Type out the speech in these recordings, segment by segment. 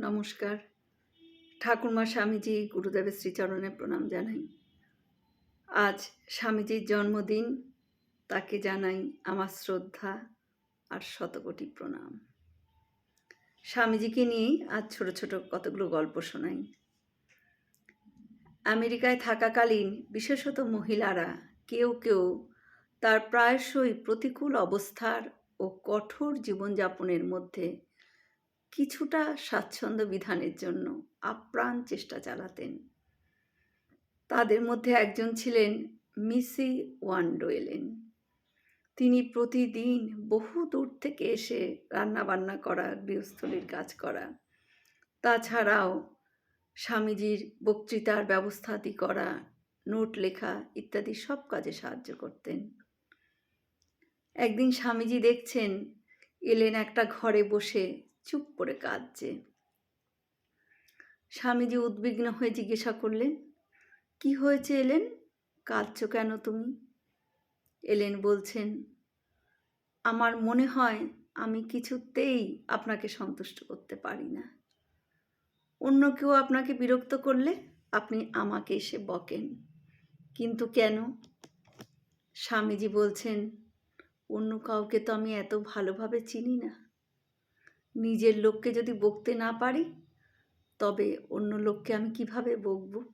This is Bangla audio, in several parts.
নমস্কার। ঠাকুরমা স্বামীজি গুরুদেবের শ্রীচরণে প্রণাম জানাই। আজ স্বামীজির জন্মদিন, তাকে জানাই আমার শ্রদ্ধা আর শতকোটি প্রণাম। স্বামীজিকে নিয়েই আজ ছোট ছোট কতগুলো গল্প শোনাই। আমেরিকায় থাকাকালীন বিশেষত মহিলারা কেউ কেউ তার প্রায়শই প্রতিকূল অবস্থার ও কঠোর জীবনযাপনের মধ্যে কিছুটা স্বাচ্ছন্দ্য বিধানের জন্য আপ্রাণ চেষ্টা চালাতেন। তাদের মধ্যে একজন ছিলেন মিসি ওয়ান্ডোয়েলেন। তিনি প্রতিদিন বহু দূর থেকে এসে রান্নাবান্না করা, গৃহস্থলীর কাজ করা। তাছাড়াও স্বামীজির বক্তৃতার ব্যবস্থাদি করা, নোট লেখা ইত্যাদি সব কাজে সাহায্য করতেন। একদিন স্বামীজি দেখছেন এলেন একটা ঘরে বসে চুপ করে কাঁদছে। স্বামীজি উদ্বিগ্ন হয়ে জিজ্ঞাসা করলেন, কি হয়েছে এলেন? কাঁদছো কেন তুমি? এলেন বলছেন, আমার মনে হয় আমি কিছুতেই আপনাকে সন্তুষ্ট করতে পারি না। অন্য কেউ আপনাকে বিরক্ত করলে আপনি আমাকে এসে বকেন। কিন্তু কেন? স্বামীজি বলছেন, অন্য কাউকে তো আমি এত ভালোভাবে চিনি না। নিজের লোককে যদি বকতে না পারি, তবে অন্য লোককে আমি কীভাবে বকব?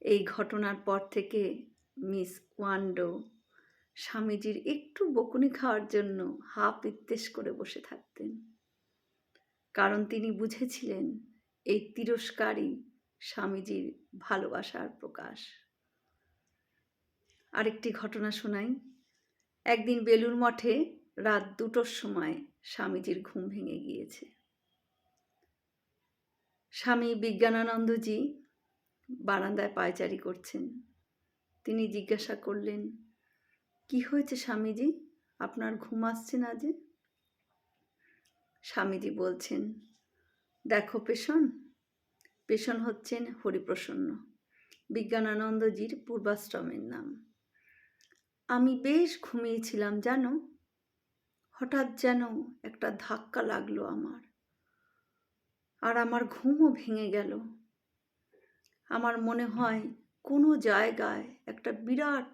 এই ঘটনার পর থেকে মিস ওয়ান্ডো স্বামীজির একটু বকুনি খাওয়ার জন্য হা পিত্তেশ করে বসে থাকতেন। কারণ তিনি বুঝেছিলেন এই তিরস্কারই স্বামীজির ভালোবাসার প্রকাশ। আরেকটি ঘটনা শোনাই। একদিন বেলুর মঠে রাত দুটোর সময় স্বামীজির ঘুম ভেঙে গিয়েছে। স্বামী বিজ্ঞানানন্দজি বারান্দায় পায়চারি করছেন। তিনি জিজ্ঞাসা করলেন, কি হয়েছে স্বামীজি? আপনার ঘুম আসছে না যে? স্বামীজি বলছেন, দেখো পেশন পেশন হচ্ছেন হরিপ্রসন্ন, বিজ্ঞানানন্দজির পূর্বাশ্রমের নাম। আমি বেশ ঘুমিয়েছিলাম, জানো? হঠাৎ যেন একটা ধাক্কা লাগল আমার। আর আমার ঘুমও ভেঙে গেল। আমার মনে হয় কোনো জায়গায় একটা বিরাট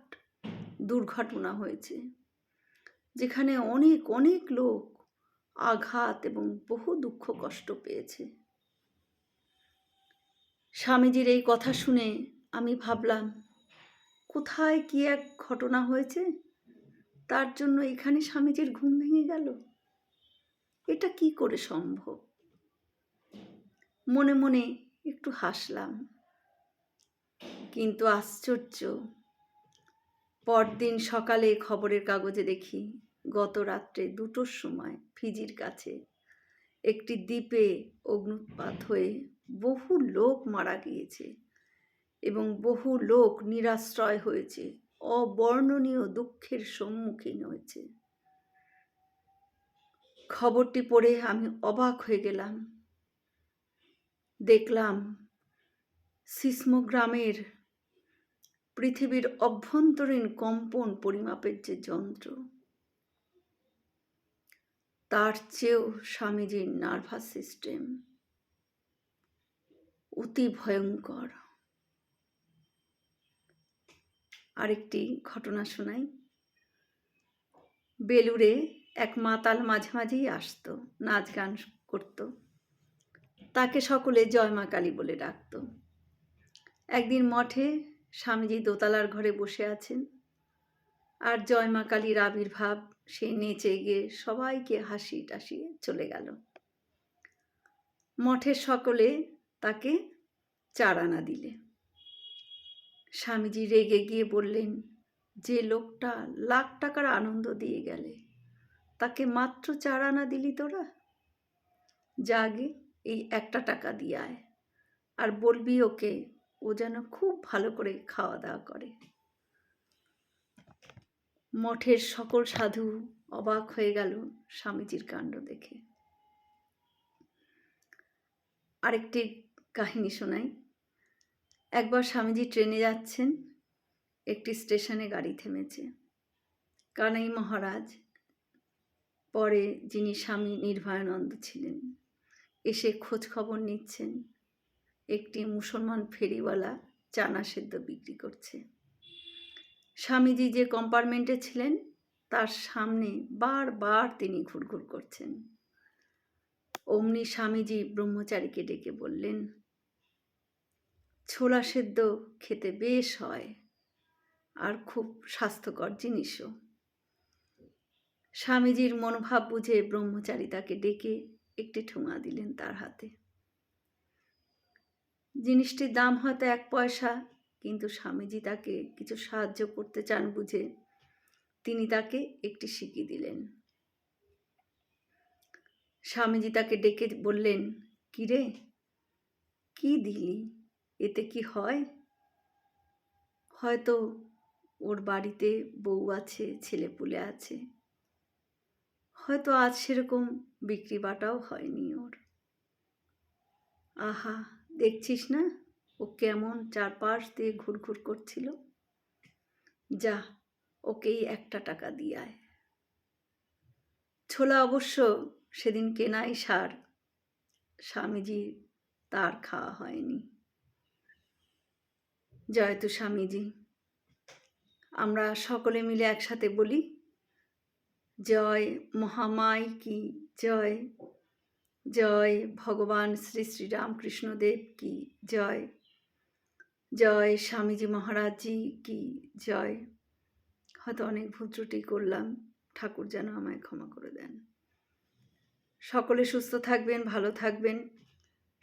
দুর্ঘটনা হয়েছে, যেখানে অনেক অনেক লোক আঘাত এবং বহু দুঃখ কষ্ট পেয়েছে। স্বামীজির এই কথা শুনে আমি ভাবলাম, কোথায় কি এক ঘটনা হয়েছে? তার জন্য এখানে স্বামীজির ঘুম ভেঙে গেল? এটা কি করে সম্ভব? মনে মনে একটু হাসলাম। কিন্তু আশ্চর্য, পরদিন সকালে খবরের কাগজে দেখি গত রাত্রে দুটোর সময় ফিজির কাছে একটি দ্বীপে অগ্নুৎপাত হয়ে বহু লোক মারা গিয়েছে এবং বহু লোক নিরাশ্রয় হয়েছে। অবর্ণনীয় দুঃখের সম্মুখীন হয়েছে। খবরটি পড়ে আমি অবাক হয়ে গেলাম। দেখলাম সিসমোগ্রামের পৃথিবীর অভ্যন্তরীণ কম্পন পরিমাপের যে যন্ত্র, তার চেয়েও স্বামীজির নার্ভাস সিস্টেম অতি ভয়ঙ্কর। আরেকটি ঘটনা শোনাই। বেলুরে এক মাতাল মাঝে মাঝেই আসতো, নাচ গান করত। তাকে সকলে জয় মা কালী বলে ডাকত। একদিন মঠে স্বামীজি দোতলার ঘরে বসে আছেন। আর জয় মা কালীর আবির্ভাব, সে নেচে গিয়ে সবাইকে হাসি টাসিয়ে চলে গেল। মঠের সকলে তাকে চারানা দিলে। স্বামীজি রেগে গিয়ে বললেন, যে লোকটা লাখ টাকার আনন্দ দিয়ে গেলে, তাকে মাত্র চার আনা দিলি তোরা? জাগে এই একটা টাকা দিয়ে আয়, আর বলবি ওকে ও যেন খুব ভালো করে খাওয়া দাওয়া করে। মঠের সকল সাধু অবাক হয়ে গেল স্বামীজির কাণ্ড দেখে। আরেকটি কাহিনী শোনাই। একবার স্বামীজি ট্রেনে যাচ্ছেন, একটি স্টেশনে গাড়ি থেমেছে। কানাই মহারাজ, পরে যিনি স্বামী নির্ভয়ানন্দ ছিলেন, এসে খোঁজ খবর নিচ্ছেন। একটি মুসলমান ফেরিওয়ালা চানা সেদ্ধ বিক্রি করছে। স্বামীজি যে কম্পার্টমেন্টে ছিলেন, তার সামনে বারবার তিনি ঘুরঘুর করছেন। অমনি স্বামীজি ব্রহ্মচারীকে ডেকে বললেন ছোলা সেদ্ধ খেতে বেশ হয় আর খুব স্বাস্থ্যকর জিনিসও। স্বামীজির মনোভাব বুঝে ব্রহ্মচারী তাকে ডেকে একটি ঠোঙা দিলেন তার হাতে। জিনিসটির দাম হয়তো এক পয়সা, কিন্তু স্বামীজি তাকে কিছু সাহায্য করতে চান বুঝে তিনি তাকে একটি শিকি দিলেন। স্বামীজি তাকে ডেকে বললেন, কিরে, কি দিলি? এতে কি হয়? হয়তো ওর বাড়িতে বউ আছে, ছেলেপুলে আছে। হয়তো আজ সেরকম বিক্রি বাটাও হয়নি ওর। আহা, দেখছিস না? ও কেমন চারপাশ দিয়ে ঘুরঘুর করছিল। যা, ওকেই একটা টাকা দিয়ে আয়। ছোলা অবশ্য সেদিন কেনাই সার। স্বামীজি তার খাওয়া হয়নি। জয়তু স্বামীজি। আমরা সকলে মিলে একসাথে বলি, জয় মহামায় কি জয় জয় ভগবান শ্রী শ্রী রামকৃষ্ণদেব কি জয় জয় স্বামীজি মহারাজজি কি জয়। হয়তো অনেক ভুল ত্রুটি করলাম, ঠাকুর যেন আমায় ক্ষমা করে দেন। সকলে সুস্থ থাকবেন, ভালো থাকবেন।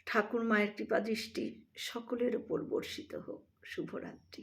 ঠাকুর মায়ের কৃপা দৃষ্টি সকলের ওপর বর্ষিত হোক। শুভরাত্রি।